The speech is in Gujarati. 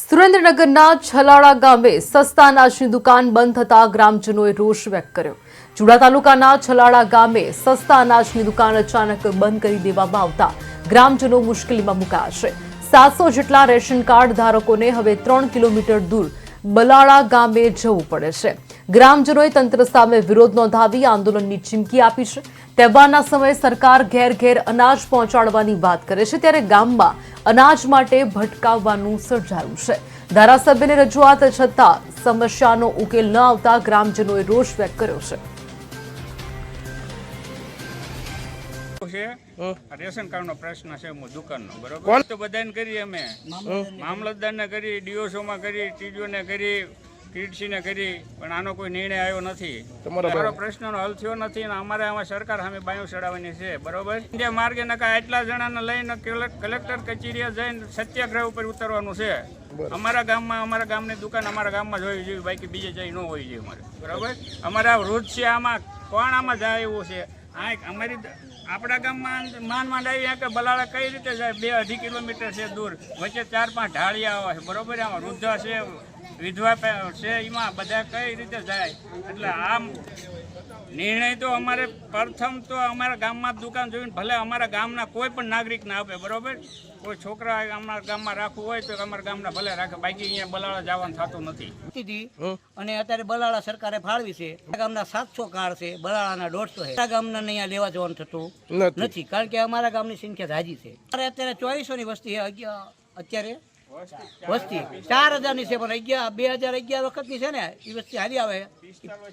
સુરેન્દ્રનગરના છલાળા ગામે સસ્તા અનાજની દુકાન બંધ થતા ગ્રામજનોએ રોષ વ્યક્ત કર્યો. ચુડા તાલુકાના છલાળા ગામે સસ્તા અનાજની દુકાન અચાનક બંધ કરી દેવામાં આવતા ગ્રામજનો મુશ્કેલીમાં મુકાયા છે. સાતસો જેટલા રેશન કાર્ડ ધારકોને હવે ત્રણ કિલોમીટર દૂર બલાળા ગામે જવું પડે છે. ગ્રામજનોએ તંત્ર સામે વિરોધ નોંધાવી આંદોલનની ચીમકી આપી છે. તહેવારના સમયે સરકાર ઘેર ઘેર અનાજ પહોંચાડવાની વાત કરે છે ત્યારે ગામમાં અનાજ માટે ભટકાવવાનું સર્જાયું છે. ધારાસભ્યને રજૂઆત છતાં સમસ્યાનો ઉકેલ ન આવતા ગ્રામજનોએ રોષ વ્યક્ત કર્યો છે. રેશન કાર્ડ નો પ્રશ્ન છે હું દુકાનનો બરોબર? તો બધાને કરી અમે. મામલતદારને કરી ડીઓસો માં કરી ટીડીઓ ને કરી કીડસી ને કરી પણ આનો કોઈ નિર્ણય આવ્યો નથી. તમારો પ્રશ્નનો હલ થયો નથી અને અમારે આમાં સરકાર સામે બાયો ચડાવવાની છે બરોબર? ઇન્ડિયા માર્ગે નકા એટલા જણાને લઈને કલેક- કલેક્ટર કચેરીએ જઈને સત્યાગ્રહ ઉપર ઉતરવાનું છે. અમારા ગામમાં અમારા ગામની દુકાન અમારા ગામમાં જ હોવી જોઈએ બાકી બીજે જઈ ન હોવી જોઈએ અમારે બરાબર? અમારા વૃદ્ધ છે આમાં કોણ આમાં જાય એવું છે? આ અમારી આપણા ગામમાં માન માંડ આવી કે બલાળા કઈ રીતે જાય? બે અઢી કિલોમીટર છે દૂર વચ્ચે ચાર પાંચ ઢાળિયા આવે છે બરોબર? આમાં વૃદ્ધા છે વિધવા છે એમાં બધા કઈ રીતે જાય? એટલે આમ નિર્ણય તો અમારે પ્રથમ તો અમારા ગામમાં દુકાન જોઈને ભલે અમારા ગામના કોઈ પણ નાગરિકને આપે બરોબર? કોઈ છોકરા અમારા ગામમાં રાખવું હોય તો અમારા ગામના ભલે રાખે બાકી અહીંયા બલાળા જવાનું થતું નથી. અને અત્યારે બલાળા સરકારે ફાળવી છે. આ ગામના સાતસો કાર છે બલાળાના દોઢસો છે. આ ગામના અહીંયા લેવા જવાનું થતું નથી. કારણ કે અમારા ગામની સંખ્યા જાજી છે. અત્યારે ચોવીસો ની વસ્તી છે અત્યારે વસ્તી. ચાર હજારની છે, પણ અગિયાર બે હજાર અગિયાર વખતની છે ને એ વસ્તી હારી આવે.